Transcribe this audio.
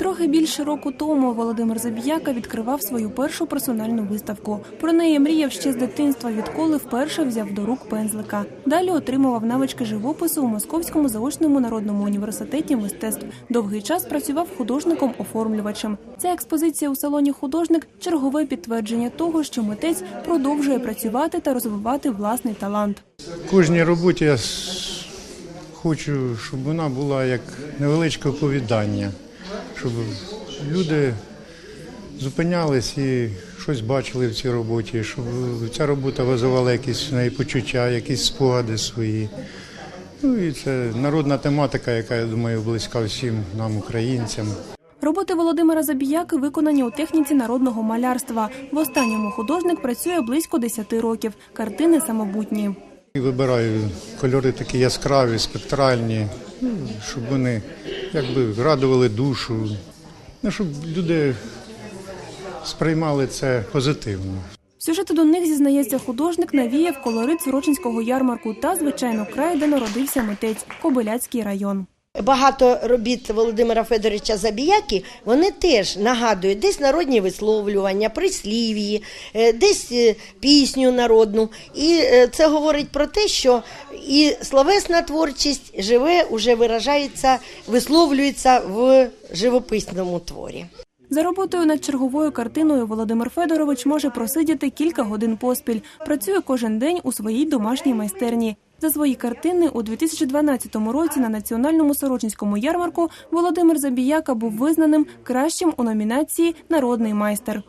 Трохи більше року тому Володимир Забіяка відкривав свою першу персональну виставку. Про неї мріяв ще з дитинства, відколи вперше взяв до рук пензлика. Далі отримував навички живопису у Московському заочному народному університеті мистецтв. Довгий час працював художником-оформлювачем. Ця експозиція у салоні художник чергове підтвердження того, що митець продовжує працювати та розвивати власний талант. кожній роботі я хочу, щоб вона була як невеличке оповідання, щоб люди зупинялись і щось бачили в цій роботі, щоб ця робота визивала якісь неї почуття, якісь спогади свої. Ну і це народна тематика, яка я думаю близька всім нам, українцям. Роботи Володимира Забіяки виконані у техніці народного малярства. В останньому художник працює близько 10 років. Картини самобутні. Вибираю кольори такі яскраві, спектральні, ну, щоб вони якби радували душу, ну, щоб люди сприймали це позитивно. Сюжети до них зізнається художник, навіяв колорит Сорочинського ярмарку та, звичайно, край, де народився митець Кобиляцький район. Багато робіт Володимира Федоровича Забіяки вони теж нагадують десь народні висловлювання, прислів'ї, е, десь е, пісню народну. І е, це говорить про те, що і словесна творчість живе, уже виражається, висловлюється в живописному творі. За роботою над черговою картиною Володимир Федорович може просидіти кілька годин поспіль. Працює кожен день у своїй домашній майстерні. За свої картини у 2012 році на національному сорочинському ярмарку Володимир Забіяка був визнаним кращим у номінації Народний майстер.